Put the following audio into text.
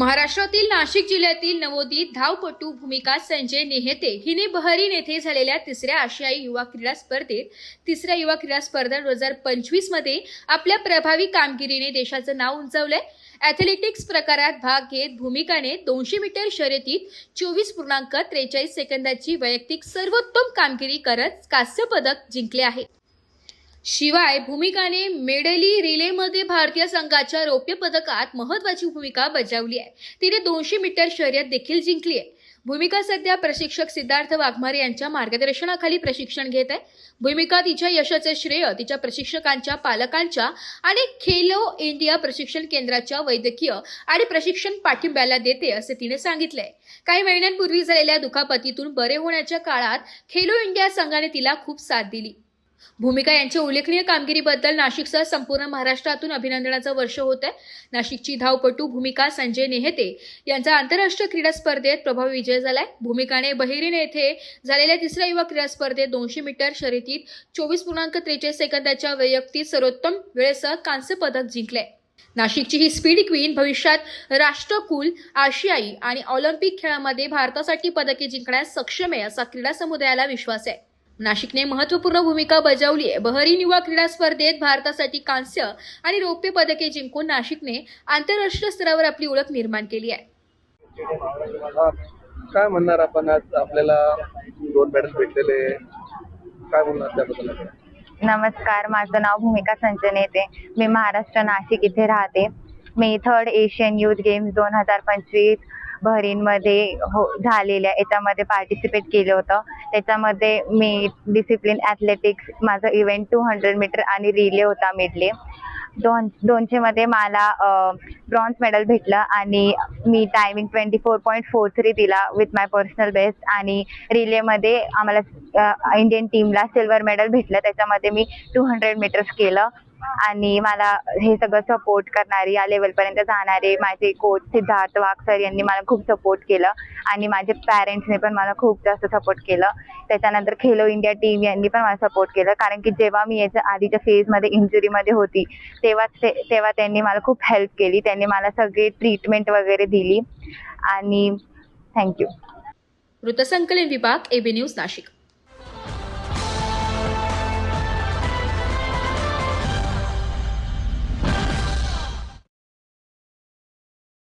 महाराष्ट्रातील नाशिक जिल्ह्यातील नवोदित धावपटू भूमिका संजय नेहते हिने बहरीन येथे झालेल्या तिसऱ्या आशियाई युवा क्रीडा स्पर्धेत तिसऱ्या युवा क्रीडा स्पर्धा दोन हजार पंचवीसमध्ये आपल्या प्रभावी कामगिरीने देशाचं नाव उंचावलंय. ॲथलेटिक्स प्रकारात भाग घेत भूमिकाने दोनशे मीटर शर्यतीत चोवीस पूर्णांक त्रेचाळीस सेकंदाची वैयक्तिक सर्वोत्तम कामगिरी करत कांस्य पदक जिंकले आहे. शिवाय भूमिकाने मेडली रिलेमध्ये भारतीय संघाच्या रौप्य पदकात महत्वाची भूमिका बजावली आहे. तिने दोनशे मीटर शर्यत देखील जिंकली आहे. भूमिका सध्या प्रशिक्षक सिद्धार्थ वाघमारे यांच्या मार्गदर्शनाखाली प्रशिक्षण घेत आहे. भूमिका तिच्या यशाचे श्रेय तिच्या प्रशिक्षकांच्या पालकांच्या आणि खेलो इंडिया प्रशिक्षण केंद्राच्या वैद्यकीय आणि प्रशिक्षण पाठिंब्याला देते असे तिने सांगितले काही महिन्यांपूर्वी झालेल्या दुखापतीतून बरे होण्याच्या काळात खेलो इंडिया संघाने तिला खूप साथ दिली. भूमिका यांच्या उल्लेखनीय कामगिरीबद्दल नाशिकसह संपूर्ण महाराष्ट्रातून अभिनंदनाचं वर्ष होत आहे. नाशिकची धावपटू भूमिका संजय नेहते यांचा आंतरराष्ट्रीय क्रीडा स्पर्धेत प्रभावी विजय झालाय. भूमिकाने बहिरीन येथे झालेल्या तिसऱ्या युवा क्रीडा स्पर्धेत दोनशे मीटर शर्यतीत चोवीस पूर्णांक त्रेचाळीस सेकंदाच्या वैयक्तिक सर्वोत्तम वेळेसह कांस्य पदक जिंकलंय नाशिकची ही स्पीड क्वीन भविष्यात राष्ट्रकुल आशियाई आणि ऑलिम्पिक खेळामध्ये भारतासाठी पदके जिंकण्यास सक्षम आहे असा क्रीडा समुदायाला विश्वास आहे. नाशिकने महत्त्वपूर्ण भूमिका बजावली आहे. बहरीन युवा क्रीडा स्पर्धेत भारतासाठी कांस्य आणि रौप्य पदके जिंकून नाशिकने आंतरराष्ट्रीय स्तरावर आपली ओळख निर्माण केली आहे. काय म्हणणार आपण आज? आपल्याला दोन मेडल्स भेटलेले काय म्हणणार त्याबद्दल? नमस्कार माझं नाव भूमिका संचन येते मी महाराष्ट्र नाशिक इथे राहते. मी थर्ड एशियन युथ गेम्स दोन हजार पंचवीस बहरीनमध्ये हो झालेल्या याच्यामध्ये पार्टिसिपेट केलं होतं. त्याच्यामध्ये मी डिसिप्लिन ॲथलेटिक्स माझं इव्हेंट टू हंड्रेड मीटर आणि रिले होता मेडले दोन दोनशेमध्ये मला ब्रॉन्झ मेडल भेटलं आणि मी timing twenty four point four three दिला विथ माय पर्सनल बेस्ट आणि रिलेमध्ये आम्हाला इंडियन टीमला सिल्वर मेडल भेटलं. त्याच्यामध्ये मी टू हंड्रेड मीटर्स केलं. आणि मला हे सगळं सपोर्ट करणारी या लेवलपर्यंत जाणारे माझे कोच सिद्धार्थ वाघ सर यांनी मला खूप सपोर्ट केलं. आणि माझे पॅरेंट्सने पण मला खूप जास्त सपोर्ट केलं. त्याच्यानंतर खेलो इंडिया टीम यांनी पण मला सपोर्ट केलं. कारण की जेव्हा मी याच्या आधीच्या फेजमध्ये इंजुरीमध्ये होती तेव्हा ते तेव्हा त्यांनी मला खूप हेल्प केली. त्यांनी मला सगळी ट्रीटमेंट वगैरे दिली. आणि थँक्यू वृत्तसंकलन विभाग एबी न्यूज नाशिक.